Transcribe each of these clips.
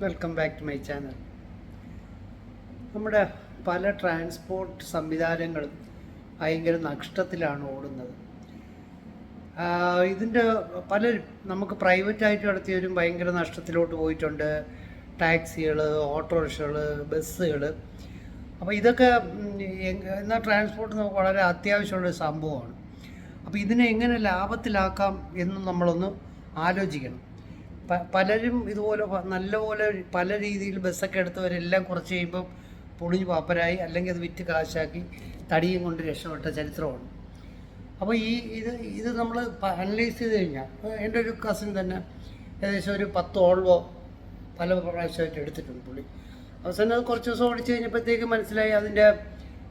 Welcome back to my channel നമ്മുടെ പല transport സംവിധാനങ്ങളും ഭയങ്കര നഷ്ടത്തിലാണ് ഓടുന്നത്. ഇതിന്റെ പലരും നമുക്ക് പ്രൈവറ്റായിട്ട് നടത്തിയവരും ഭയങ്കര നഷ്ടത്തിലോട്ട് പോയിട്ടുണ്ട്. ടാക്സികൾ ഓട്ടോറിക്ഷകൾ ബസ്സുകൾ അപ്പോൾ ഇതൊക്കെ എന്നാൽ ട്രാൻസ്പോർട്ട് നമുക്ക് വളരെ അത്യാവശ്യമുള്ള സംഭവമാണ്. അപ്പോൾ ഇതിനെ എങ്ങനെ ലാഭത്തിലാക്കാം എന്ന് നമ്മളൊന്ന് ആലോചിക്കണം. പലരും ഇതുപോലെ നല്ലപോലെ പല രീതിയിൽ ബസ്സൊക്കെ എടുത്തവരെല്ലാം കുറച്ച് കഴിയുമ്പോൾ പൊളിഞ്ഞ് പാപ്പരായി അല്ലെങ്കിൽ അത് വിറ്റ് കാശാക്കി തടിയും കൊണ്ട് രക്ഷപ്പെട്ട ചരിത്രമാണ്. അപ്പോൾ ഈ ഇത് ഇത് നമ്മൾ അനലൈസ് ചെയ്ത് കഴിഞ്ഞാൽ എന്റെ ഒരു കസിൻ തന്നെ ഏകദേശം ഒരു പത്ത് ഓൾവോ പല പ്രാവശ്യമായിട്ട് എടുത്തിട്ടുണ്ട് പുള്ളി. അവസാനം അത് കുറച്ച് ദിവസം ഓടിച്ചു കഴിഞ്ഞപ്പോഴത്തേക്ക് മനസ്സിലായി അതിന്റെ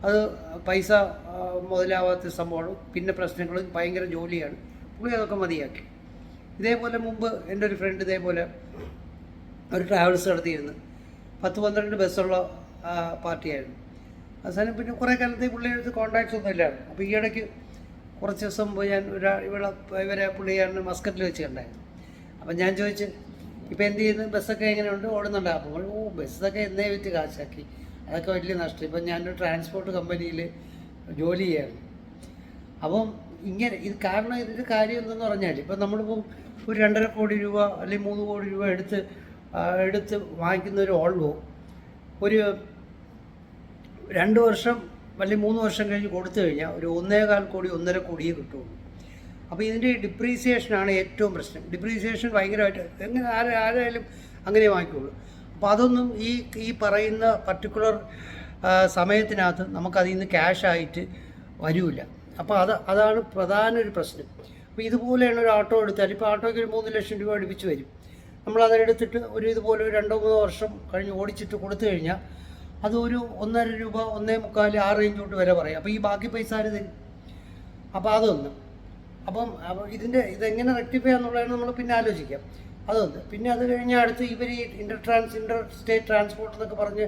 അത് പൈസ മുതലാവാത്ത സംഭവമാണ്. പിന്നെ പ്രശ്നങ്ങൾ ഭയങ്കര ജോലിയാണ്. പുള്ളി അതൊക്കെ മതിയാക്കി. ഇതേപോലെ മുമ്പ് എന്റെ ഒരു ഫ്രണ്ട് ഇതേപോലെ ഒരു ട്രാവൽസ് നടത്തിയിരുന്നു. പത്ത് പന്ത്രണ്ട് ബസ്സുള്ള പാർട്ടിയായിരുന്നു അവസാനം പിന്നെ കുറേ കാലത്തേക്ക് പുള്ളിയുടെ അടുത്ത് കോൺടാക്ട്സ് ഒന്നും ഇല്ലായിരുന്നു. അപ്പോൾ ഈ ഇടയ്ക്ക് കുറച്ച് ദിവസം മുമ്പ് ഞാൻ ഒരാ ഇവിടെ ഇവരെ പുള്ളിയാണ് മസ്കറ്റിൽ വെച്ച് കണ്ടായിരുന്നു അപ്പം ഞാൻ ചോദിച്ച് ഇപ്പോൾ എന്ത് ചെയ്യുന്നു? ബസ്സൊക്കെ എങ്ങനെയുണ്ട്? ഓടുന്നുണ്ട്? അപ്പോൾ ഓ ബസ്സൊക്കെ എന്നേ വിറ്റ് കാശാക്കി. അതൊക്കെ വലിയ നഷ്ടം. ഇപ്പം ഞാനൊരു ട്രാൻസ്പോർട്ട് കമ്പനിയിൽ ജോലി ചെയ്യായിരുന്നു. അപ്പം ഇങ്ങനെ ഇത് കാരണം ഇതിന്റെ കാര്യം എന്തെന്ന് പറഞ്ഞാൽ ഇപ്പം നമ്മളിപ്പോൾ ഒരു രണ്ടര കോടി രൂപ അല്ലെങ്കിൽ മൂന്ന് കോടി രൂപ എടുത്ത് എടുത്ത് വാങ്ങിക്കുന്ന ഒരു ഓൾവോ ഒരു രണ്ട് വർഷം അല്ലെങ്കിൽ മൂന്ന് വർഷം കഴിഞ്ഞ് കൊടുത്തു കഴിഞ്ഞാൽ ഒരു ഒന്നേകാൽ കോടി ഒന്നര കോടിയേ കിട്ടുള്ളൂ. അപ്പോൾ ഇതിന്റെ ഡിപ്രീസിയേഷനാണ് ഏറ്റവും പ്രശ്നം. ഡിപ്രീസിയേഷൻ ഭയങ്കരമായിട്ട് എങ്ങനെ ആരെ ആരായാലും അങ്ങനെ വാങ്ങിക്കുള്ളൂ അപ്പോൾ അതൊന്നും ഈ ഈ പറയുന്ന പർട്ടിക്കുലർ സമയത്തിനകത്ത് നമുക്കതിൽ നിന്ന് ക്യാഷായിട്ട് വരില്ല അപ്പോൾ അത് അതാണ് പ്രധാന ഒരു പ്രശ്നം. അപ്പോൾ ഇതുപോലെയാണ് ഒരു ഓട്ടോ എടുത്താൽ ഇപ്പോൾ ഓട്ടോയ്ക്ക് ഒരു മൂന്ന് ലക്ഷം രൂപ അടുപ്പിച്ച് വരും. നമ്മൾ അതെടുത്തിട്ട് ഒരു ഇതുപോലെ ഒരു രണ്ടോ മൂന്നോ വർഷം കഴിഞ്ഞ് ഓടിച്ചിട്ട് കൊടുത്തു കഴിഞ്ഞാൽ അത് ഒരു ഒന്നര രൂപ ഒന്നേ മുക്കാൽ ആ റേഞ്ചോട്ട് വരെ പറയും. അപ്പോൾ ഈ ബാക്കി പൈസ ആര് തരും? അപ്പോൾ അതൊന്ന്. അപ്പം ഇതിന്റെ ഇതെങ്ങനെ റെക്ടിഫൈ എന്നുള്ളതാണ് നമ്മൾ പിന്നെ ആലോചിക്കാം. അതൊന്ന്. പിന്നെ അത് കഴിഞ്ഞാൽ അടുത്ത് ഇവർ ഈ inter trans inter state transport എന്നൊക്കെ പറഞ്ഞ്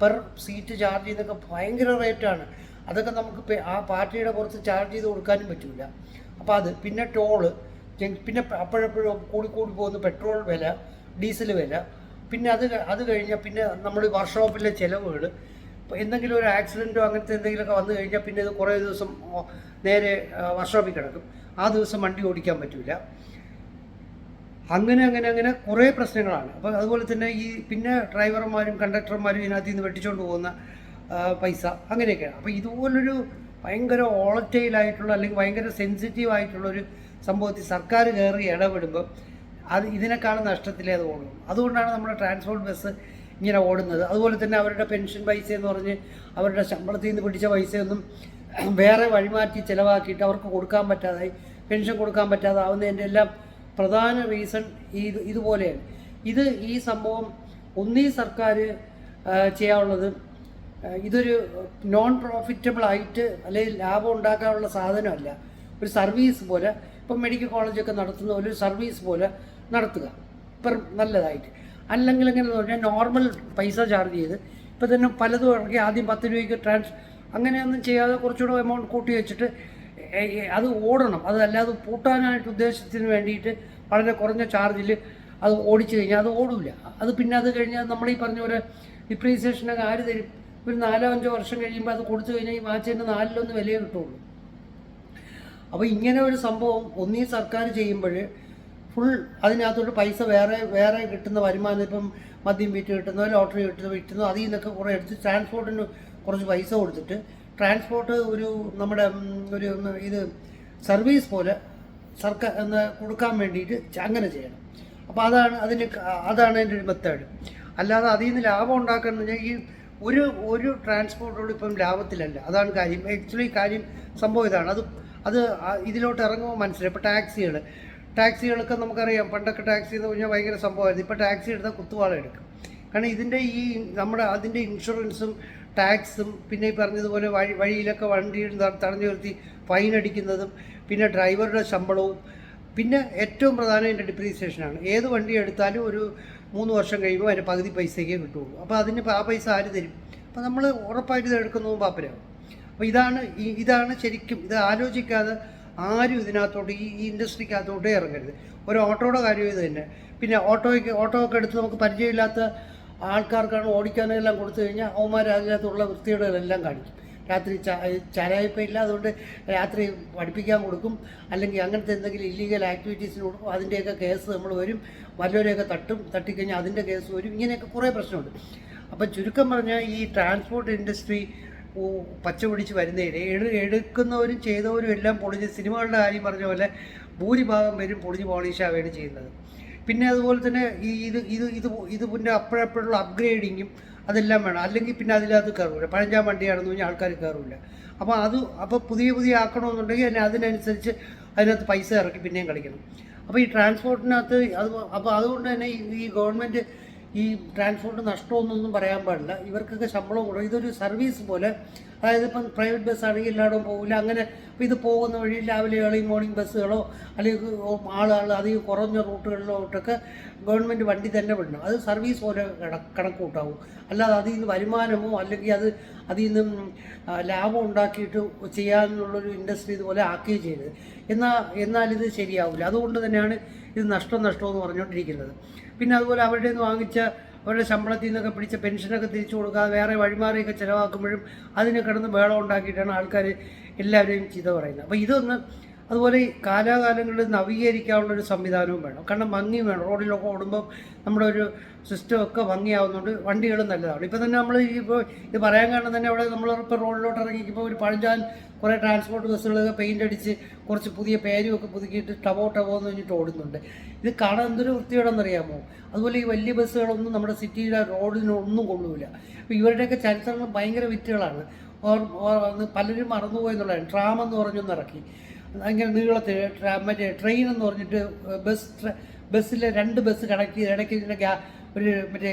പെർ സീറ്റ് ചാർജ് ചെയ്യുന്നതൊക്കെ ഭയങ്കര റേറ്റാണ് അതൊക്കെ നമുക്ക് ആ പാർട്ടിയുടെ പുറത്ത് ചാർജ് ചെയ്ത് കൊടുക്കാനും പറ്റില്ല അപ്പോൾ അത് പിന്നെ ടോൾ പിന്നെ അപ്പോഴപ്പോഴും കൂടി കൂടി പോകുന്ന പെട്രോൾ വില ഡീസൽ വില. പിന്നെ അത് അത് കഴിഞ്ഞാൽ പിന്നെ നമ്മൾ വർക്ക്ഷോപ്പിലെ ചിലവുകൾ എന്തെങ്കിലും ഒരു ആക്സിഡന്റോ അങ്ങനത്തെ എന്തെങ്കിലുമൊക്കെ വന്നു കഴിഞ്ഞാൽ പിന്നെ ഇത് കുറേ ദിവസം നേരെ വർക്ക്ഷോപ്പിൽ കിടക്കും. ആ ദിവസം വണ്ടി ഓടിക്കാൻ പറ്റില്ല അങ്ങനെ അങ്ങനെ അങ്ങനെ കുറേ പ്രശ്നങ്ങളാണ്. അപ്പോൾ അതുപോലെ തന്നെ ഈ പിന്നെ ഡ്രൈവർമാരും കണ്ടക്ടർമാരും ഇതിനകത്ത് നിന്ന് വെട്ടിച്ചുകൊണ്ട് പോകുന്ന പൈസ അങ്ങനെയൊക്കെയാണ്. അപ്പോൾ ഇതുപോലൊരു ഭയങ്കര ഓളറ്റൈലായിട്ടുള്ള അല്ലെങ്കിൽ ഭയങ്കര സെൻസിറ്റീവ് ആയിട്ടുള്ളൊരു സംഭവത്തിൽ സർക്കാർ കയറി ഇടപെടുമ്പോൾ അത് ഇതിനേക്കാളും നഷ്ടത്തിലേ അത് ഓടും അതുകൊണ്ടാണ് നമ്മുടെ ട്രാൻസ്പോർട്ട് ബസ് ഇങ്ങനെ ഓടുന്നത്. അതുപോലെ തന്നെ അവരുടെ പെൻഷൻ പൈസ എന്ന് പറഞ്ഞ് അവരുടെ ശമ്പളത്തിൽ നിന്ന് പിടിച്ച പൈസയൊന്നും വേറെ വഴിമാറ്റി ചിലവാക്കിയിട്ട് അവർക്ക് കൊടുക്കാൻ പറ്റാതായി. പെൻഷൻ കൊടുക്കാൻ പറ്റാതാവുന്നതിന്റെ എല്ലാം പ്രധാന റീസൺ ഈ ഇതുപോലെയാണ്. ഇത് ഈ സംഭവം ഒന്നീ സർക്കാർ ചെയ്യാനുള്ളത് ഇതൊരു നോൺ പ്രോഫിറ്റബിൾ ആയിട്ട് അല്ലെങ്കിൽ ലാഭം ഉണ്ടാക്കാനുള്ള സാധനമല്ല. ഒരു സർവീസ് പോലെ ഇപ്പം മെഡിക്കൽ കോളേജൊക്കെ നടത്തുന്ന ഒരു സർവീസ് പോലെ നടത്തുക. ഇപ്പം നല്ലതായിട്ട്. അല്ലെങ്കിൽ എങ്ങനെ പറഞ്ഞാൽ നോർമൽ പൈസ ചാർജ് ചെയ്ത് ഇപ്പം തന്നെ പലതും ഇറക്കി ആദ്യം പത്ത് രൂപയ്ക്ക് ട്രാൻസ് അങ്ങനെയൊന്നും ചെയ്യാതെ കുറച്ചുകൂടെ എമൗണ്ട് കൂട്ടി വെച്ചിട്ട് അത് ഓടണം. അതല്ലാതെ പൂട്ടാനായിട്ട് ഉദ്ദേശത്തിന് വേണ്ടിയിട്ട് വളരെ കുറഞ്ഞ ചാർജിൽ അത് ഓടിച്ചു കഴിഞ്ഞാൽ അത് ഓടില്ല അത് പിന്നെ അത് കഴിഞ്ഞാൽ നമ്മൾ ഈ പറഞ്ഞ പോലെ ഡിപ്രീസിയേഷനൊക്കെ ആര് തരും? ഒരു നാലോ അഞ്ചോ വർഷം കഴിയുമ്പോൾ അത് കൊടുത്തു കഴിഞ്ഞാൽ ഈ വാച്ചിന്റെ നാലിലൊന്ന് വിലയെ കിട്ടുള്ളൂ. അപ്പോൾ ഇങ്ങനെ ഒരു സംഭവം ഒന്നീ സർക്കാർ ചെയ്യുമ്പോൾ ഫുൾ അതിനകത്തോട്ട് പൈസ വേറെ വേറെ കിട്ടുന്ന വരുമാനം ഇപ്പം മദ്യം വിറ്റ് കിട്ടുന്നോ ലോട്ടറി കിട്ടുന്നോ വിറ്റുന്നോ അതിൽ നിന്നൊക്കെ കുറേ എടുത്ത് ട്രാൻസ്പോർട്ടിന് കുറച്ച് പൈസ കൊടുത്തിട്ട് ട്രാൻസ്പോർട്ട് ഒരു നമ്മുടെ ഒരു ഇത് സർവീസ് പോലെ സർക്കാർ കൊടുക്കാൻ വേണ്ടിയിട്ട് അങ്ങനെ ചെയ്യണം. അപ്പോൾ അതാണ് അതിന് അതാണ് അതിന്റെ ഒരു മെത്തേഡ്. അല്ലാതെ അതിൽ നിന്ന് ലാഭം ഉണ്ടാക്കാൻ ഈ ഒരു ഒരു ട്രാൻസ്പോർട്ടോട് ഇപ്പം ലാഭത്തിലല്ല. അതാണ് കാര്യം. ആക്ച്വലി കാര്യം സംഭവം ഇതാണ്. അത് അത് ഇതിലോട്ട് ഇറങ്ങുമ്പോൾ മനസ്സിലായി. ഇപ്പോൾ ടാക്സികൾ ടാക്സികളൊക്കെ നമുക്കറിയാം. പണ്ടൊക്കെ ടാക്സി എന്ന് പറഞ്ഞാൽ ഭയങ്കര സംഭവമായിരുന്നു. ഇപ്പോൾ ടാക്സി എടുത്താൽ കുത്തുവാള എടുക്കും. കാരണം ഇതിന്റെ ഈ നമ്മുടെ അതിന്റെ ഇൻഷുറൻസും ടാക്സും പിന്നെ ഈ പറഞ്ഞതുപോലെ വഴി വഴിയിലൊക്കെ വണ്ടി തടഞ്ഞു നിർത്തി ഫൈൻ അടിക്കുന്നതും പിന്നെ ഡ്രൈവറുടെ ശമ്പളവും പിന്നെ ഏറ്റവും പ്രധാനം ഡിപ്രീസിയേഷൻ ഡിപ്രീസിയേഷനാണ് ഏത് വണ്ടി എടുത്താലും ഒരു മൂന്ന് വർഷം കഴിയുമ്പോൾ അതിന്റെ പകുതി പൈസയ്ക്കേ കിട്ടുള്ളൂ അപ്പോൾ അതിന് ആ പൈസ ആര് തരും? അപ്പോൾ നമ്മൾ ഉറപ്പായിട്ട് ഇത് എടുക്കുന്നതും പാപ്പരാകും അപ്പോൾ ഇതാണ് ഇതാണ് ശരിക്കും ഇത് ആലോചിക്കാതെ ആരും ഇതിനകത്തോട്ട് ഈ ഇൻഡസ്ട്രിക്കകത്തോട്ടേ ഇറങ്ങരുത്. ഒരു ഓട്ടോയുടെ കാര്യം ഇത് തന്നെ. പിന്നെ ഓട്ടോയ്ക്ക് ഓട്ടോ ഒക്കെ എടുത്ത് നമുക്ക് പരിചയമില്ലാത്ത ആൾക്കാർക്കാണ് ഓടിക്കാനെല്ലാം കൊടുത്തു കഴിഞ്ഞാൽ അവന്മാർ അതിനകത്തുള്ള വൃത്തിയുടെ എല്ലാം കാണിക്കും. രാത്രി ചാരായിപ്പം ഇല്ല അതുകൊണ്ട് രാത്രി പഠിപ്പിക്കാൻ കൊടുക്കും. അല്ലെങ്കിൽ അങ്ങനത്തെ എന്തെങ്കിലും ഇല്ലീഗൽ ആക്ടിവിറ്റീസിന് കൊടുക്കും അതിന്റെയൊക്കെ കേസ് നമ്മൾ വരും. വല്ലവരെയൊക്കെ തട്ടും തട്ടിക്കഴിഞ്ഞാൽ അതിന്റെ കേസ് വരും. ഇങ്ങനെയൊക്കെ കുറേ പ്രശ്നമുണ്ട്. അപ്പം ചുരുക്കം പറഞ്ഞാൽ ഈ ട്രാൻസ്പോർട്ട് ഇൻഡസ്ട്രി പച്ച വരുന്നതിന് എടു എടുക്കുന്നവരും ചെയ്തവരും എല്ലാം പൊളിഞ്ഞ് സിനിമകളുടെ കാര്യം പറഞ്ഞ പോലെ ഭൂരിഭാഗം പേരും പൊളിഞ്ഞ് പോളിഷാവുകയാണ് ചെയ്യുന്നത്. പിന്നെ അതുപോലെ തന്നെ ഈ ഇത് ഇത് ഇത് ഇത് പിന്നെ അപ്പോഴപ്പോഴുള്ള അപ്ഗ്രേഡിങ്ങും അതെല്ലാം വേണം. അല്ലെങ്കിൽ പിന്നെ അതിലത് കയറൂല. പഴഞ്ചാൻ വണ്ടിയാണെന്ന് പറഞ്ഞാൽ ആൾക്കാർ കയറൂല. അപ്പോൾ അത് അപ്പോൾ പുതിയ പുതിയ ആക്കണമെന്നുണ്ടെങ്കിൽ അതിന് അതിനനുസരിച്ച് അതിനകത്ത് പൈസ ഇറക്കി പിന്നെയും കളിക്കണം. അപ്പോൾ ഈ ട്രാൻസ്പോർട്ടിനകത്ത് അത് അപ്പോൾ അതുകൊണ്ട് തന്നെ ഈ ഗവൺമെന്റ് ഈ ട്രാൻസ്പോർട്ട് നഷ്ടമൊന്നും പറയാൻ പാടില്ല. ഇവർക്കൊക്കെ ശമ്പളം കൊടുക്കും ഇതൊരു സർവീസ് പോലെ അതായത് ഇപ്പം പ്രൈവറ്റ് ബസ് ആണെങ്കിൽ എല്ലായിടവും പോകില്ല അങ്ങനെ ഇത് പോകുന്ന വഴി രാവിലെ ഏർലി മോർണിംഗ് ബസ്സുകളോ അല്ലെങ്കിൽ ആളുകൾ അധികം കുറഞ്ഞ റൂട്ടുകളിലോട്ടൊക്കെ ഗവൺമെന്റ് വണ്ടി തന്നെ വിടണം. അത് സർവീസ് പോലെ കണ കണക്ക് കൂട്ടാവും അല്ലാതെ അതിൽ നിന്ന് വരുമാനമോ അല്ലെങ്കിൽ അത് അതിൽ നിന്നും ലാഭം ഉണ്ടാക്കിയിട്ട് ചെയ്യാനുള്ളൊരു ഇൻഡസ്ട്രി ഇതുപോലെ ആക്കുകയും ചെയ്തത് എന്നാൽ എന്നാൽ ഇത് ശരിയാവില്ല. അതുകൊണ്ട് തന്നെയാണ് ഇത് നഷ്ടം നഷ്ടമെന്ന് പറഞ്ഞുകൊണ്ടിരിക്കുന്നത്. പിന്നെ അതുപോലെ അവരുടെ നിന്ന് വാങ്ങിച്ച അവരുടെ ശമ്പളത്തിൽ നിന്നൊക്കെ പിടിച്ച പെൻഷനൊക്കെ തിരിച്ചു കൊടുക്കാതെ വേറെ വഴിമാറിയൊക്കെ ചിലവാക്കുമ്പോഴും അതിനെ കിടന്ന് ബേളം ഉണ്ടാക്കിയിട്ടാണ് ആൾക്കാർ എല്ലാവരെയും ചീത്ത പറയുന്നത്. അപ്പോൾ ഇതൊന്ന് അതുപോലെ ഈ കാലാകാലങ്ങളിൽ നവീകരിക്കാനുള്ളൊരു സംവിധാനവും വേണം. കാരണം ഭംഗി വേണം. റോഡിലൊക്കെ ഓടുമ്പോൾ നമ്മുടെ ഒരു സിസ്റ്റം ഒക്കെ ഭംഗിയാവുന്നുണ്ട് വണ്ടികളും നല്ലതാണ്. ഇപ്പോൾ തന്നെ നമ്മൾ ഇപ്പോൾ ഇത് പറയാൻ കാരണം തന്നെ അവിടെ നമ്മൾ ഇപ്പോൾ റോഡിലോട്ട് ഇറങ്ങിക്കുമ്പോൾ ഒരു പഴഞ്ചാൻ കുറേ ട്രാൻസ്പോർട്ട് ബസ്സുകളൊക്കെ പെയിന്റ് അടിച്ച് കുറച്ച് പുതിയ പേരുമൊക്കെ പുതുക്കിയിട്ട് ടവോ ടവോ എന്ന് പറഞ്ഞിട്ട് ഓടുന്നുണ്ട്. ഇത് കാണാൻ എന്തൊരു വൃത്തിയോടെന്നറിയാമോ അതുപോലെ ഈ വലിയ ബസ്സുകളൊന്നും നമ്മുടെ സിറ്റിയിലെ റോഡിനൊന്നും കൊള്ളൂല. അപ്പോൾ ഇവരുടെയൊക്കെ ചരിത്രങ്ങൾ ഭയങ്കര വിറ്റുകളാണ്. ഓർ- പലരും മറന്നുപോയെന്നുള്ളതാണ്. ട്രാം എന്ന് പറഞ്ഞൊന്ന് ഭയങ്കര നീളത്തിൽ മറ്റേ ട്രെയിൻ എന്ന് പറഞ്ഞിട്ട് ബസ് ബസ്സിൽ രണ്ട് ബസ് കണക്ട് ചെയ്ത് ഇടയ്ക്ക് ഇതിന്റെ ഒരു മറ്റേ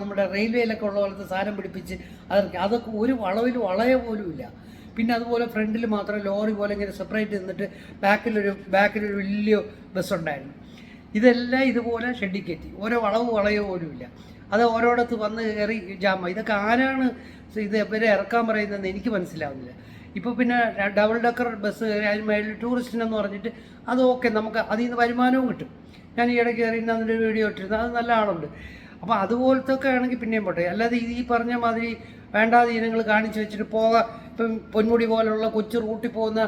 നമ്മുടെ റെയിൽവേയിലൊക്കെ ഉള്ള പോലത്തെ സാധനം പിടിപ്പിച്ച് അതൊക്കെ അതൊക്കെ ഒരു വളവിൽ വളയ പോലും ഇല്ല. പിന്നെ അതുപോലെ ഫ്രണ്ടിൽ മാത്രം ലോറി പോലെ ഇങ്ങനെ സെപ്പറേറ്റ് നിന്നിട്ട് ബാക്കിലൊരു ബാക്കിലൊരു വലിയ ബസ് ഉണ്ടായിരുന്നു. ഇതെല്ലാം ഇതുപോലെ കയറ്റി ഓരോ വളവ് വളയോ പോലും ഇല്ല. അത് ഓരോടത്ത് വന്ന് കയറി ജാമ ഇതൊക്കെ ആരാണ് ഇത് ഇവരെ ഇറക്കാൻ പറയുന്നതെന്ന് എനിക്ക് മനസ്സിലാവുന്നില്ല. ഇപ്പോൾ പിന്നെ ഡബിൾ ഡക്കർ ബസ് മേളിൽ ടൂറിസ്റ്റിനെന്ന് പറഞ്ഞിട്ട് അത് ഓക്കെ നമുക്ക് അതിൽ നിന്ന് വരുമാനവും കിട്ടും. ഞാൻ ഈ ഇടയ്ക്ക് കയറി അതിന്റെ വീഡിയോ ഇട്ടിരുന്നു. അത് നല്ല ആളുണ്ട്. അപ്പോൾ അതുപോലത്തെ ഒക്കെ ആണെങ്കിൽ പിന്നെയും പോട്ടെ. അല്ലാതെ ഈ പറഞ്ഞ മാതിരി വേണ്ടാതെ ഇനങ്ങൾ കാണിച്ചു വെച്ചിട്ട് പോകാം. ഇപ്പം പൊന്മുടി പോലുള്ള കൊച്ചു റൂട്ടിൽ പോകുന്ന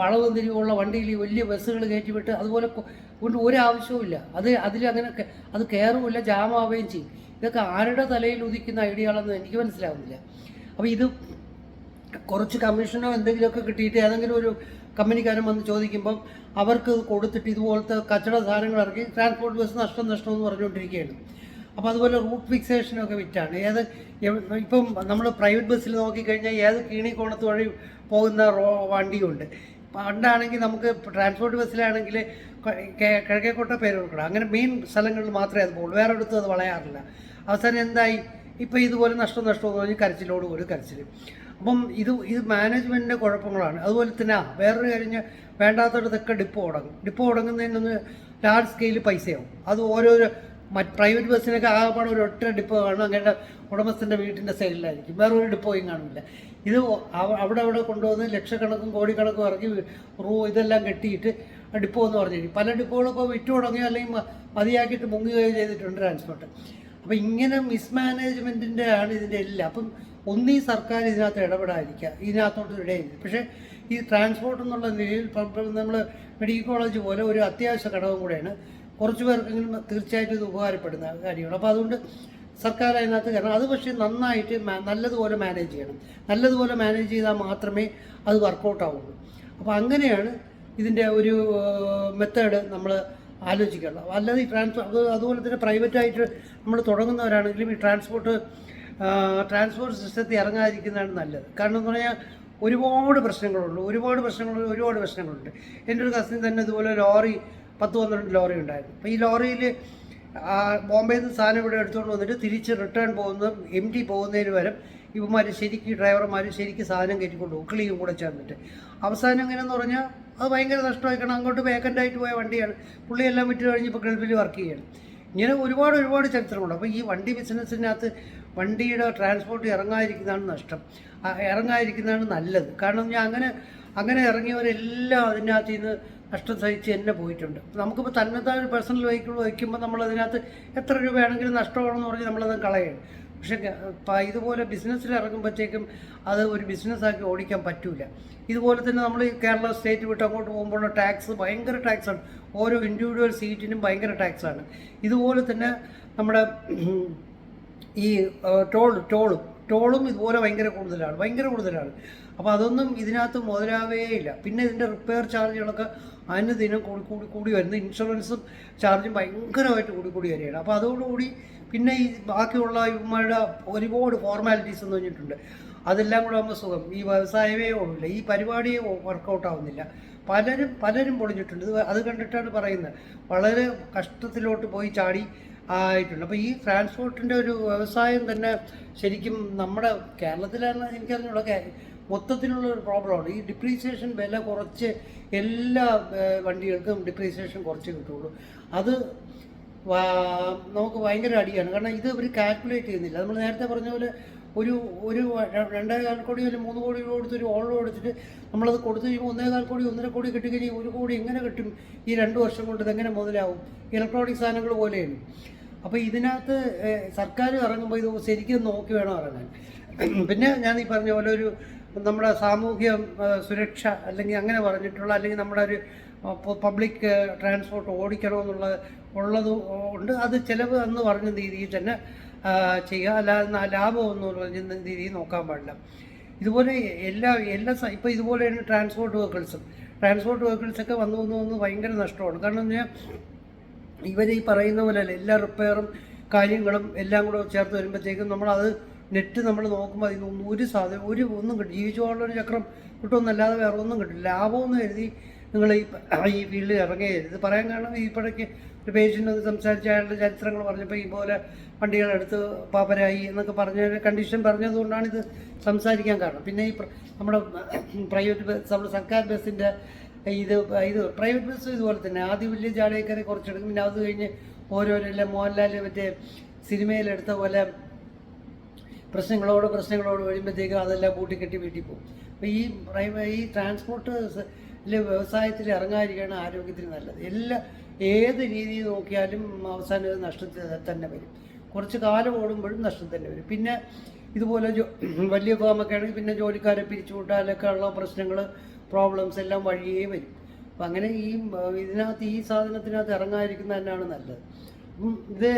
വളവ് തിരിവുള്ള വണ്ടിയിൽ വലിയ ബസ്സുകൾ കയറ്റി വിട്ട് അതുപോലെ കൊണ്ട് ഒരു ആവശ്യവും ഇല്ല. അത് അതിൽ അങ്ങനെ അത് കയറുമില്ല ജാമാവുകയും ചെയ്യും. ഇതൊക്കെ ആരുടെ തലയിൽ ഉദിക്കുന്ന ഐഡിയകളെന്ന് എനിക്ക് മനസ്സിലാവുന്നില്ല. അപ്പോൾ ഇത് കുറച്ച് കമ്മീഷനോ എന്തെങ്കിലുമൊക്കെ കിട്ടിയിട്ട് ഏതെങ്കിലും ഒരു കമ്പനിക്കാരൻ വന്ന് ചോദിക്കുമ്പം അവർക്ക് കൊടുത്തിട്ട് ഇതുപോലത്തെ കച്ചവട സാധനങ്ങൾ ഇറക്കി ട്രാൻസ്പോർട്ട് ബസ് നഷ്ടം നഷ്ടം എന്ന് പറഞ്ഞുകൊണ്ടിരിക്കുകയാണ്. അപ്പോൾ അതുപോലെ റൂട്ട് ഫിക്സേഷനൊക്കെ വിറ്റാണ്. ഏത് ഇപ്പം നമ്മൾ പ്രൈവറ്റ് ബസ്സിൽ നോക്കിക്കഴിഞ്ഞാൽ ഏത് കീണി കീണിക്കോണത്ത് വഴി പോകുന്ന റോ വണ്ടിയുണ്ട്. പണ്ടാണെങ്കിൽ നമുക്ക് ട്രാൻസ്പോർട്ട് ബസ്സിലാണെങ്കിൽ കിഴക്കേക്കോട്ട കൊടുക്കണം. അങ്ങനെ മെയിൻ സ്ഥലങ്ങളിൽ മാത്രമേ അത് പോകുള്ളൂ വേറെ അടുത്തും അത് വളയാറില്ല. അവസാനം എന്തായി? ഇപ്പോൾ ഇതുപോലെ നഷ്ടം നഷ്ടം എന്ന് പറഞ്ഞ് കരച്ചിലോട് ഒരു കരച്ചിൽ അപ്പം ഇത് ഇത് മാനേജ്മെന്റിന്റെ കുഴപ്പങ്ങളാണ്. അതുപോലെ തന്നെ വേറൊരു കാര്യം വേണ്ടാത്തടത്തൊക്കെ ഡിപ്പോ തുടങ്ങും ഡിപ്പോ തുടങ്ങുന്നതിനൊന്ന് ലാർജ് സ്കെയിൽ പൈസയാവും. അത് ഓരോരോ മറ്റ് പ്രൈവറ്റ് ബസ്സിനൊക്കെ ആകപ്പാട് ഒരു ഒറ്റ ഡിപ്പോ കാണും. അങ്ങനെ ഉടമസ്ഥന്റെ വീട്ടിന്റെ സൈഡിലായിരിക്കും. വേറൊരു ഡിപ്പോയും കാണില്ല. ഇത് അവിടെ അവിടെ കൊണ്ടുവന്ന് ലക്ഷക്കണക്കും കോടിക്കണക്കും ഇറക്കി റൂ ഇതെല്ലാം കെട്ടിയിട്ട് ഡിപ്പോ എന്ന് പറഞ്ഞു പല ഡിപ്പോകളൊക്കെ ഇപ്പോൾ വിറ്റു തുടങ്ങുകയോ അല്ലെങ്കിൽ മതിയാക്കിയിട്ട് മുങ്ങുകയോ ചെയ്തിട്ടുണ്ട് ട്രാൻസ്പോർട്ട് അപ്പോൾ ഇങ്ങനെ മിസ്മാനേജ്മെന്റിന്റെ ആണ് ഇതിന്റെ എല്ലാം. അപ്പം ഒന്നീ സർക്കാർ ഇതിനകത്ത് ഇടപെടാതിരിക്കുക. ഇതിനകത്തോട്ട് ഇടയില്ല. പക്ഷേ ഈ ട്രാൻസ്പോർട്ട് എന്നുള്ള നിലയിൽ നമ്മൾ മെഡിക്കൽ കോളേജ് പോലെ ഒരു അത്യാവശ്യ ഘടകം കൂടെയാണ് കുറച്ച് പേർക്കെങ്കിലും തീർച്ചയായിട്ടും ഇത് ഉപകാരപ്പെടുന്ന കാര്യമാണ് അപ്പോൾ അതുകൊണ്ട് സർക്കാർ അതിനകത്ത് കാരണം അത് പക്ഷേ നന്നായിട്ട് നല്ലതുപോലെ മാനേജ് ചെയ്യണം. നല്ലതുപോലെ മാനേജ് ചെയ്താൽ മാത്രമേ അത് വർക്കൗട്ട് ആവുള്ളൂ അപ്പോൾ അങ്ങനെയാണ് ഇതിന്റെ ഒരു മെത്തേഡ് നമ്മൾ ആലോചിക്കണം അല്ലാതെ ഈ ട്രാൻസ്പോർട്ട് അത് അതുപോലെ തന്നെ പ്രൈവറ്റായിട്ട് നമ്മൾ തുടങ്ങുന്നവരാണെങ്കിലും ഈ ട്രാൻസ്പോർട്ട് ട്രാൻസ്പോർട്ട് സിസ്റ്റത്തിൽ ഇറങ്ങാതിരിക്കുന്നതാണ് നല്ലത്. കാരണം എന്ന് പറഞ്ഞാൽ ഒരുപാട് പ്രശ്നങ്ങളുണ്ട്. ഒരുപാട് പ്രശ്നങ്ങളുണ്ട് ഒരുപാട് പ്രശ്നങ്ങളുണ്ട്. എന്റെ ഒരു കസിൻ തന്നെ ഇതുപോലെ ലോറി പത്ത് പന്ത്രണ്ട് ലോറി ഉണ്ടായിരുന്നു. അപ്പോൾ ഈ ലോറിയിൽ ബോംബെയിൽ നിന്ന് സാധനം ഇവിടെ എടുത്തുകൊണ്ട് വന്നിട്ട് തിരിച്ച് റിട്ടേൺ പോകുന്ന എം ടി പോകുന്നതിന് വരെ ഇവന്മാർ ശരിക്ക് ഡ്രൈവർമാർ ശരിക്ക് സാധനം കയറ്റിക്കൊണ്ട് പോകും. ക്ലീയും കൂടെ ചേർന്നിട്ട്. അവസാനം എങ്ങനെയെന്ന് പറഞ്ഞാൽ അത് ഭയങ്കര നഷ്ടമായി. കാരണം അങ്ങോട്ട് വേക്കന്റ് ആയിട്ട് പോയ വണ്ടിയാണ്. പുള്ളിയെല്ലാം വിറ്റ് കഴിഞ്ഞ് ഇപ്പോൾ ഗൾഫിൽ വർക്ക് ചെയ്യണം. ഇങ്ങനെ ഒരുപാട് ഒരുപാട് ചരിത്രമുണ്ട് അപ്പോൾ ഈ വണ്ടി ബിസിനസ്സിനകത്ത് വണ്ടിയുടെ ട്രാൻസ്പോർട്ട് ഇറങ്ങാതിരിക്കുന്നതാണ് നഷ്ടം. ഇറങ്ങാതിരിക്കുന്നതാണ് നല്ലത്. കാരണം ഞാൻ അങ്ങനെ അങ്ങനെ ഇറങ്ങിയവരെല്ലാം അതിനകത്ത് നിന്ന് നഷ്ടം സഹിച്ച് തന്നെ പോയിട്ടുണ്ട്. നമുക്കിപ്പോൾ തന്നെത്താൻ ഒരു പേഴ്സണൽ വെഹിക്കിൾ വയ്ക്കുമ്പോൾ നമ്മൾ അതിനകത്ത് എത്ര രൂപയാണെങ്കിലും നഷ്ടമാണെന്ന് പറഞ്ഞ് നമ്മളത് കളയും. പക്ഷേ ഇതുപോലെ ബിസിനസ്സിൽ ഇറങ്ങുമ്പോഴത്തേക്കും അത് ഒരു ബിസിനസ്സാക്കി ഓടിക്കാൻ പറ്റില്ല ഇതുപോലെ തന്നെ നമ്മൾ കേരള സ്റ്റേറ്റ് വിട്ട് അങ്ങോട്ട് പോകുമ്പോഴുള്ള ടാക്സ് ഭയങ്കര ടാക്സാണ് ഓരോ ഇൻഡിവിജ്വൽ സീറ്റിനും ഭയങ്കര ടാക്സാണ് ഇതുപോലെ തന്നെ നമ്മുടെ ഈ ടോൾ ടോളും ടോളും ഇതുപോലെ ഭയങ്കര കൂടുതലാണ് ഭയങ്കര കൂടുതലാണ്. അപ്പോൾ അതൊന്നും ഇതിനകത്ത് മുതലാവേ ഇല്ല. പിന്നെ ഇതിന്റെ റിപ്പയർ ചാർജുകളൊക്കെ അനുദിനം കൂടി കൂടി കൂടി വരുന്നു. ഇൻഷുറൻസും ചാർജും ഭയങ്കരമായിട്ട് കൂടി കൂടി വരികയാണ്. അപ്പോൾ അതോടുകൂടി പിന്നെ ഈ ബാക്കിയുള്ള ഇവന്മാരുടെ ഒരുപാട് ഫോർമാലിറ്റീസ് എന്ന് പറഞ്ഞിട്ടുണ്ട്. അതെല്ലാം കൂടെ ആകുമ്പോൾ സുഖം. ഈ വ്യവസായമേ ഉള്ളില്ല ഈ പരിപാടിയെ വർക്കൗട്ട് ആവുന്നില്ല. പലരും പലരും പൊളിഞ്ഞിട്ടുണ്ട്. അത് കണ്ടിട്ടാണ് പറയുന്നത്. വളരെ കഷ്ടത്തിലോട്ട് പോയി ചാടി ആയിട്ടുണ്ട്. അപ്പോൾ ഈ ട്രാൻസ്പോർട്ടിന്റെ ഒരു വ്യവസായം തന്നെ ശരിക്കും നമ്മുടെ കേരളത്തിലാണ് എനിക്കറിഞ്ഞുള്ള മൊത്തത്തിലുള്ള ഒരു പ്രോബ്ലമാണ് ഈ ഡിപ്രീസിയേഷൻ വില കുറച്ച് എല്ലാ വണ്ടികൾക്കും ഡിപ്രീസിയേഷൻ കുറച്ച് കിട്ടുള്ളൂ. അത് നമുക്ക് ഭയങ്കര അടിയാണ്. കാരണം ഇത് ഇവർ കാൽക്കുലേറ്റ് ചെയ്യുന്നില്ല. നമ്മൾ നേരത്തെ പറഞ്ഞ പോലെ ഒരു ഒരു രണ്ടേകാൽ കോടി അല്ലെങ്കിൽ മൂന്ന് കോടി രൂപ കൊടുത്തൊരു ഒരു കൊടുത്തിട്ട് നമ്മളത് കൊടുത്തു കഴിയുമ്പോൾ ഒന്നേകാൽ കോടി ഒന്നര കോടി കിട്ടിക്കഴിഞ്ഞാൽ ഒരു കോടി എങ്ങനെ കിട്ടും? ഈ രണ്ട് വർഷം കൊണ്ട് ഇതെങ്ങനെ മുതലാവും? ഇലക്ട്രോണിക് സാധനങ്ങൾ പോലെയാണ്. അപ്പോൾ ഇതിനകത്ത് സർക്കാർ ഇറങ്ങുമ്പോൾ ഇത് ശരിക്കും നോക്കി വേണം ഇറങ്ങാൻ. പിന്നെ ഞാൻ ഈ പറഞ്ഞ പോലെ ഒരു നമ്മുടെ സാമൂഹ്യ സുരക്ഷ അല്ലെങ്കിൽ അങ്ങനെ പറഞ്ഞിട്ടുള്ള അല്ലെങ്കിൽ നമ്മുടെ ഒരു പബ്ലിക് ട്രാൻസ്പോർട്ട് ഓടിക്കണമെന്നുള്ള ഉള്ളത് ഉണ്ട്. അത് ചിലവ് എന്ന് പറഞ്ഞ രീതിയിൽ തന്നെ ചെയ്യുക. അല്ലാതെ ലാഭം എന്ന് പറഞ്ഞ രീതിയിൽ നോക്കാൻ പാടില്ല. ഇതുപോലെ എല്ലാ എല്ലാ ഇപ്പോൾ ഇതുപോലെയാണ് ട്രാൻസ്പോർട്ട് വെഹിക്കിൾസും ട്രാൻസ്പോർട്ട് വെഹിക്കിൾസൊക്കെ വന്നു വന്ന് വന്ന് ഭയങ്കര നഷ്ടമാണ്. കാരണം എന്ന് ഇവർ ഈ പറയുന്ന പോലെ എല്ലാ റിപ്പയറും കാര്യങ്ങളും എല്ലാം കൂടെ ചേർത്ത് വരുമ്പോഴത്തേക്കും നമ്മളത് നെറ്റ് നമ്മൾ നോക്കുമ്പോൾ അതിനൊന്നും ഒരു സാധ്യത ഒരു ഒന്നും കിട്ടും ജീവിച്ചു പോകാനുള്ള ഒരു ചക്രം കിട്ടുമെന്നല്ലാതെ വേറെ ഒന്നും കിട്ടും ലാഭമെന്ന് കരുതി നിങ്ങൾ ഈ ഈ ഫീൽഡിൽ ഇറങ്ങരുത്. ഇത് പറയാൻ കാരണം ഇപ്പോഴേക്ക് ഒരു പേഷ്യന്റ് ഒന്ന് സംസാരിച്ച അയാളുടെ ചരിത്രങ്ങൾ പറഞ്ഞപ്പോൾ ഇതുപോലെ പോലെ വണ്ടികളെടുത്ത് പാപ്പരായി എന്നൊക്കെ പറഞ്ഞ കണ്ടീഷൻ പറഞ്ഞതുകൊണ്ടാണ് ഇത് സംസാരിക്കാൻ കാരണം. പിന്നെ ഈ നമ്മുടെ പ്രൈവറ്റ് ബസ് നമ്മുടെ സർക്കാർ ബസ്സിന്റെ ഇത് ഇത് പ്രൈവറ്റ് ബസ് ഇതുപോലെ തന്നെ. ആദ്യം വലിയ ജാടയൊക്കെ കുറച്ചെടുക്കും. പിന്നെ അത് കഴിഞ്ഞ് ഓരോരോ മോഹൻലാൽ മറ്റേ സിനിമയിലെടുത്ത പോലെ പ്രശ്നങ്ങളോട് പ്രശ്നങ്ങളോട് വരുമ്പോഴത്തേക്കും അതെല്ലാം കൂട്ടിക്കെട്ടി വീട്ടിൽ പോകും. അപ്പോൾ ഈ ഈ ട്രാൻസ്പോർട്ട് വ്യവസായത്തിൽ ഇറങ്ങാതിരിക്കുകയാണ് ആരോഗ്യത്തിന് നല്ലത്. എല്ലാ ഏത് രീതിയിൽ നോക്കിയാലും അവസാനം നഷ്ടത്തിൽ തന്നെ വരും. കുറച്ച് കാലം ഓടുമ്പോഴും നഷ്ടം തന്നെ വരും. പിന്നെ ഇതുപോലെ വലിയ ഫാമൊക്കെ ആണെങ്കിൽ പിന്നെ ജോലിക്കാരെ പിരിച്ചുവിട്ടാലൊക്കെ ഉള്ള പ്രശ്നങ്ങൾ പ്രോബ്ലംസ് എല്ലാം വഴിയേ വരും. അപ്പം അങ്ങനെ ഈ ഇതിനകത്ത് ഈ സാധനത്തിനകത്ത് ഇറങ്ങാതിരിക്കുന്നത് തന്നെയാണ് നല്ലത്. ഇത്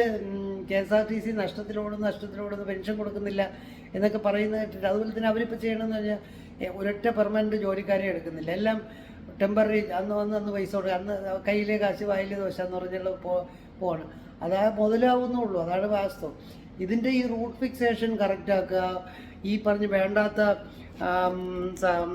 K S R T C നഷ്ടത്തിലോടും നഷ്ടത്തിലോടും പെൻഷൻ കൊടുക്കുന്നില്ല എന്നൊക്കെ പറയുന്ന കേട്ടിട്ട് അതുപോലെ തന്നെ അവരിപ്പോൾ ചെയ്യണമെന്ന് പറഞ്ഞാൽ ഒരൊറ്റ പെർമനന്റ് ജോലിക്കാരെ എടുക്കുന്നില്ല. എല്ലാം ടെമ്പററി അന്ന് വന്ന് അന്ന് പൈസ കൊടുക്കുക അന്ന് കയ്യിലെ കാശ് വായിലെ ദോശ എന്ന് പറഞ്ഞുള്ള പോ പോകണം അതാ മുതലാവുന്നുള്ളൂ അതാണ് വാസ്തവം. ഇതിന്റെ ഈ റൂട്ട് ഫിക്സേഷൻ കറക്റ്റാക്കുക ഈ പറഞ്ഞ് വേണ്ടാത്ത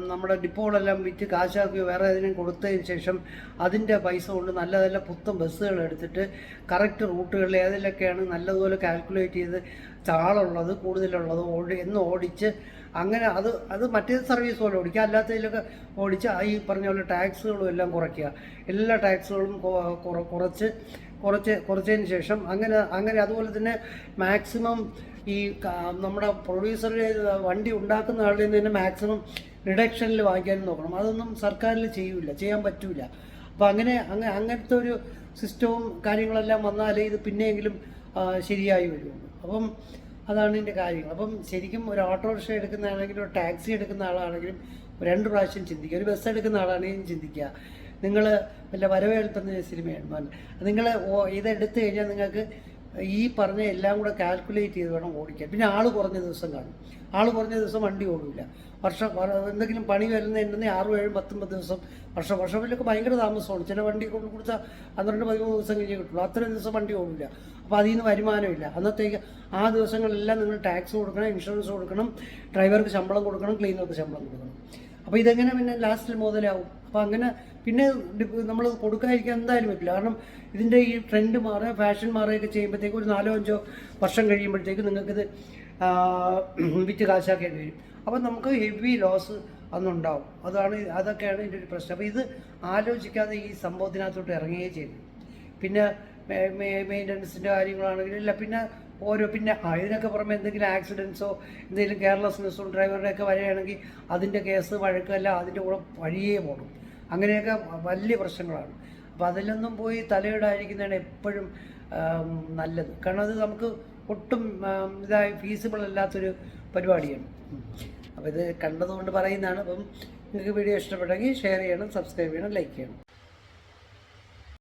നമ്മുടെ ഡിപ്പോകളെല്ലാം വിറ്റ് കാശാക്കുകയോ വേറെ ഏതിനും കൊടുത്തതിന് ശേഷം അതിന്റെ പൈസ കൊണ്ട് നല്ല നല്ല പുത്തൻ ബസ്സുകൾ എടുത്തിട്ട് കറക്റ്റ് റൂട്ടുകളിൽ ഏതിലൊക്കെയാണ് നല്ലതുപോലെ കാൽക്കുലേറ്റ് ചെയ്ത് ചാളുള്ളത് കൂടുതലുള്ളത് ഓടി എന്ന് ഓടിച്ച് അങ്ങനെ അത് അത് മറ്റേത് സർവീസ് പോലെ ഓടിക്കുക അല്ലാത്തതിലൊക്കെ ഓടിച്ച് ഈ പറഞ്ഞ പോലെ ടാക്സുകളും എല്ലാം കുറയ്ക്കുക. എല്ലാ ടാക്സുകളും കുറച്ച് കുറച്ച് കുറച്ചതിന് ശേഷം അങ്ങനെ അങ്ങനെ അതുപോലെ തന്നെ മാക്സിമം ഈ നമ്മുടെ പ്രൊഡ്യൂസറുടെ വണ്ടി ഉണ്ടാക്കുന്ന ആളുടെ നിന്ന് തന്നെ മാക്സിമം റിഡക്ഷനിൽ വാങ്ങിക്കാനും നോക്കണം. അതൊന്നും സർക്കാരിൽ ചെയ്യൂല ചെയ്യാൻ പറ്റൂല. അപ്പോൾ അങ്ങനെ അങ്ങനെ അങ്ങനത്തെ ഒരു സിസ്റ്റവും കാര്യങ്ങളെല്ലാം വന്നാലേ ഇത് പിന്നെയെങ്കിലും ശരിയായി വരുള്ളൂ അപ്പം അതാണ് ഇതിന്റെ കാര്യങ്ങൾ. അപ്പം ശരിക്കും ഒരു ഓട്ടോറിക്ഷ എടുക്കുന്നതാണെങ്കിലും ഒരു ടാക്സി എടുക്കുന്ന ആളാണെങ്കിലും രണ്ട് പ്രാവശ്യം ചിന്തിക്കുക. ഒരു ബസ് എടുക്കുന്ന ആളാണെങ്കിലും ചിന്തിക്കുക. നിങ്ങൾ വല്ല വരവേൽപ്പുന്ന സിനിമയാണ്. നിങ്ങൾ ഇതെടുത്തു കഴിഞ്ഞാൽ നിങ്ങൾക്ക് ഈ പറഞ്ഞ എല്ലാം കൂടെ കാൽക്കുലേറ്റ് ചെയ്ത് വേണം ഓടിക്കാൻ. പിന്നെ ആൾ കുറഞ്ഞ ദിവസം കാണും. ആൾ കുറഞ്ഞ ദിവസം വണ്ടി ഓടില്ല വർഷം എന്തെങ്കിലും പണി വരുന്നതിന്റെ ആറും ഏഴും പത്തൊമ്പത് പത്ത് ദിവസം വർഷം വർഷത്തിലൊക്കെ ഭയങ്കര താമസമാണ്. ചില വണ്ടി കൊണ്ട് കൊടുത്താൽ പന്ത്രണ്ട് പതിമൂന്ന് ദിവസം കഴിഞ്ഞേ കിട്ടുള്ളൂ. അത്രയും ദിവസം വണ്ടി ഓടില്ല അപ്പോൾ അതിൽ നിന്ന് വരുമാനമില്ല. അന്നത്തേക്ക് ആ ദിവസങ്ങളിലെല്ലാം നിങ്ങൾ ടാക്സ് കൊടുക്കണം ഇൻഷുറൻസ് കൊടുക്കണം ഡ്രൈവർക്ക് ശമ്പളം കൊടുക്കണം ക്ലീനർക്ക് ശമ്പളം കൊടുക്കണം. അപ്പോൾ ഇതെങ്ങനെ പിന്നെ ലാസ്റ്റിൽ മുതലാവും? അപ്പോൾ അങ്ങനെ പിന്നെ നമ്മൾ കൊടുക്കാതിരിക്കാൻ എന്തായാലും പറ്റില്ല. കാരണം ഇതിന്റെ ഈ ട്രെൻഡ് മാറുക ഫാഷൻ മാറുകയൊക്കെ ചെയ്യുമ്പോഴത്തേക്കും ഒരു നാലോ അഞ്ചോ വർഷം കഴിയുമ്പോഴത്തേക്ക് നിങ്ങൾക്കിത് വിറ്റ് കാശാക്കേണ്ടി വരും അപ്പം നമുക്ക് ഹെവി ലോസ് അന്നുണ്ടാവും. അതാണ് അതൊക്കെയാണ് ഇതിന്റെ ഒരു പ്രശ്നം. അപ്പോൾ ഇത് ആലോചിക്കാതെ ഈ സംഭവത്തിനകത്തോട്ട് ഇറങ്ങുകയും ചെയ്തു. പിന്നെ മെയിന്റനൻസിന്റെ കാര്യങ്ങളാണെങ്കിലും ഇല്ല. പിന്നെ ഓരോ പിന്നെ ഇതിനൊക്കെ പുറമെ എന്തെങ്കിലും ആക്സിഡൻസോ എന്തെങ്കിലും കെയർലെസ്നെസ്സോ ഡ്രൈവറുടെയൊക്കെ വരികയാണെങ്കിൽ അതിന്റെ കേസ് വഴക്കല്ല അതിന്റെ കൂടെ വഴിയേ പോകണം അങ്ങനെയൊക്കെ വലിയ പ്രശ്നങ്ങളാണ്. അപ്പോൾ അതിലൊന്നും പോയി തലയിടാതിരിക്കുന്നതാണ് എപ്പോഴും നല്ലത്. കാരണം അത് നമുക്ക് ഒട്ടും ഇതായി ഫീസിബിൾ അല്ലാത്തൊരു പരിപാടിയാണ്. അപ്പോൾ ഇത് കണ്ടതുകൊണ്ട് പറയുന്നതാണ്. അപ്പം നിങ്ങൾക്ക് വീഡിയോ ഇഷ്ടപ്പെട്ടെങ്കിൽ ഷെയർ ചെയ്യണം സബ്സ്ക്രൈബ് ചെയ്യണം ലൈക്ക് ചെയ്യണം.